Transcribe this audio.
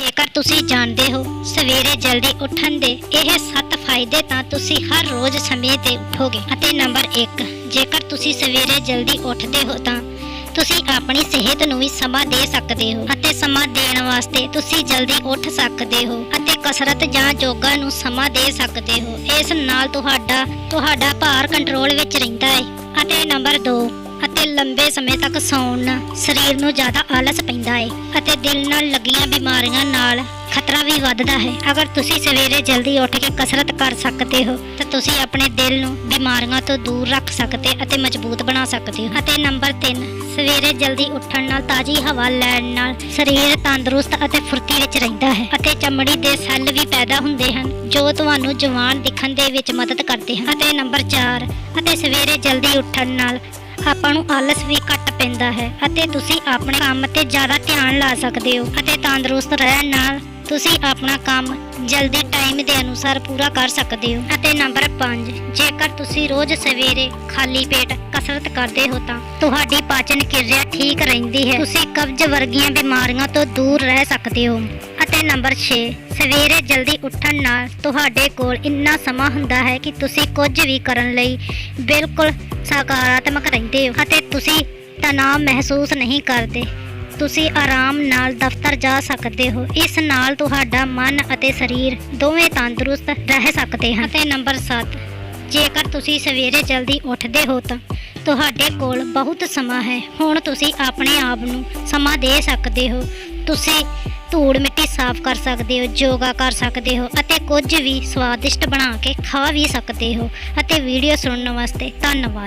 ਜੇਕਰ ਤੁਸੀਂ ਜਾਣਦੇ ਹੋ, ਸਵੇਰੇ ਜਲਦੀ ਉੱਠਣ ਦੇ ਇਹ 7 ਫਾਇਦੇ ਤਾਂ ਤੁਸੀਂ ਹਰ ਰੋਜ਼ ਸਮੇਂ ਤੇ ਉੱਠੋਗੇ। ਅਤੇ ਨੰਬਰ 1 ਜੇਕਰ ਤੁਸੀਂ ਸਵੇਰੇ ਜਲਦੀ ਉੱਠਦੇ ਹੋ ਤਾਂ ਤੁਸੀਂ ਆਪਣੀ ਸਿਹਤ ਨੂੰ ਵੀ ਸਮਾਂ ਦੇ ਸਕਦੇ ਹੋ ਅਤੇ ਸਮਾਂ ਦੇਣ ਵਾਸਤੇ ਤੁਸੀਂ ਜਲਦੀ ਉੱਠ ਸਕਦੇ ਹੋ ਅਤੇ ਕਸਰਤ ਜਾਂ ਯੋਗਾ ਨੂੰ ਸਮਾਂ ਦੇ ਸਕਦੇ ਹੋ। ਇਸ ਨਾਲ ਤੁਹਾਡਾ ਤੁਹਾਡਾ ਭਾਰ ਕੰਟਰੋਲ ਵਿੱਚ ਰਹਿੰਦਾ ਹੈ। ਅਤੇ ਨੰਬਰ 2 ਅਤੇ ਲੰਬੇ ਸਮੇਂ ਤੱਕ ਸੌਣ ਨਾਲ ਸਰੀਰ ਨੂੰ ਜ਼ਿਆਦਾ ਆਲਸ ਪੈਂਦਾ ਹੈ। ਅਤੇ ਦਿਲ ਨਾਲ ਲੱਗੀਆਂ ਬਿਮਾਰੀਆਂ ਨਾਲ ਖਤਰਾ ਵੀ ਵੱਧਦਾ ਹੈ। ਅਗਰ ਤੁਸੀਂ ਸਵੇਰੇ ਜਲਦੀ ਉੱਠ ਕੇ ਕਸਰਤ ਕਰ ਸਕਦੇ ਹੋ, ਤਾਂ ਤੁਸੀਂ ਆਪਣੇ ਦਿਲ ਨੂੰ ਬਿਮਾਰੀਆਂ ਤੋਂ ਦੂਰ ਰੱਖ ਸਕਦੇ ਅਤੇ ਮਜ਼ਬੂਤ ਬਣਾ ਸਕਦੇ ਹੋ। ਅਤੇ ਨੰਬਰ 3 ਸਵੇਰੇ ਜਲਦੀ ਉੱਠਣ ਨਾਲ ਤਾਜ਼ੀ ਹਵਾ ਲੈਣ ਨਾਲ ਸਰੀਰ ਤੰਦਰੁਸਤ ਅਤੇ ਫੁਰਤੀ ਵਿੱਚ ਰਹਿੰਦਾ ਹੈ ਅਤੇ ਚਮੜੀ ਦੇ ਸੈੱਲ ਵੀ ਪੈਦਾ ਹੁੰਦੇ ਹਨ, ਜੋ ਤੁਹਾਨੂੰ ਜਵਾਨ ਦਿਖਣ ਦੇ ਵਿੱਚ ਮਦਦ ਕਰਦੇ ਹਨ। ਅਤੇ ਨੰਬਰ 4 ਅਤੇ ਸਵੇਰੇ ਜਲਦੀ ਉੱਠਣ ਨਾਲ ਆਪਾਂ ਨੂੰ ਆਲਸ ਵੀ ਘੱਟ ਪੈਂਦਾ ਹੈ ਅਤੇ ਤੁਸੀਂ ਆਪਣੇ ਕੰਮ ਤੇ ਜ਼ਿਆਦਾ ਧਿਆਨ ਲਾ ਸਕਦੇ ਹੋ ਅਤੇ ਤੰਦਰੁਸਤ ਰਹਿਣ ਨਾਲ ਤੁਸੀਂ ਆਪਣਾ ਕੰਮ ਜਲਦੀ ਟਾਈਮ ਦੇ ਅਨੁਸਾਰ ਪੂਰਾ ਕਰ ਸਕਦੇ ਹੋ। ਅਤੇ ਨੰਬਰ 5 ਜੇਕਰ ਤੁਸੀਂ ਰੋਜ਼ ਸਵੇਰੇ ਖਾਲੀ ਪੇਟ ਕਸਰਤ ਕਰਦੇ ਹੋ ਤਾਂ ਤੁਹਾਡੀ ਪਾਚਨ ਕਿਰਿਆ ਠੀਕ ਰਹਿੰਦੀ ਹੈ। ਤੁਸੀਂ ਕਬਜ਼ ਵਰਗੀਆਂ ਬਿਮਾਰੀਆਂ ਤੋਂ ਦੂਰ ਰਹਿ ਸਕਦੇ ਹੋ। ਅਤੇ ਨੰਬਰ 6 ਸਵੇਰੇ ਜਲਦੀ ਉੱਠਣ ਨਾਲ ਤੁਹਾਡੇ ਕੋਲ ਇੰਨਾ ਸਮਾਂ ਹੁੰਦਾ ਹੈ ਕਿ ਤੁਸੀਂ ਕੁਝ ਵੀ ਕਰਨ ਲਈ ਬਿਲਕੁਲ ਸਕਾਰਾਤਮਕ ਰਹਿੰਦੇ ਹੋ। ਅਤੇ ਤੁਸੀਂ ਤਣਾਅ ਮਹਿਸੂਸ ਨਹੀਂ ਕਰਦੇ। ਤੁਸੀਂ ਆਰਾਮ ਨਾਲ ਦਫ਼ਤਰ ਜਾ ਸਕਦੇ ਹੋ। ਇਸ ਨਾਲ ਤੁਹਾਡਾ ਮਨ ਅਤੇ ਸਰੀਰ ਦੋਵੇਂ ਤੰਦਰੁਸਤ ਰਹਿ ਸਕਦੇ ਹਨ। ਅਤੇ ਨੰਬਰ 7 ਜੇਕਰ ਤੁਸੀਂ ਸਵੇਰੇ ਜਲਦੀ ਉੱਠਦੇ ਹੋ ਤਾਂ ਤੁਹਾਡੇ ਕੋਲ ਬਹੁਤ ਸਮਾਂ ਹੈ। ਹੁਣ ਤੁਸੀਂ ਆਪਣੇ ਆਪ ਨੂੰ ਸਮਾਂ ਦੇ ਸਕਦੇ ਹੋ। ਤੁਸੀਂ ਧੂੜ ਮਿੱਟੀ ਸਾਫ਼ ਕਰ ਸਕਦੇ ਹੋ, ਯੋਗਾ ਕਰ ਸਕਦੇ ਹੋ ਅਤੇ ਕੁਝ ਵੀ ਸਵਾਦਿਸ਼ਟ ਬਣਾ ਕੇ ਖਾ ਵੀ ਸਕਦੇ ਹੋ। ਅਤੇ ਵੀਡੀਓ ਸੁਣਨ ਵਾਸਤੇ ਧੰਨਵਾਦ।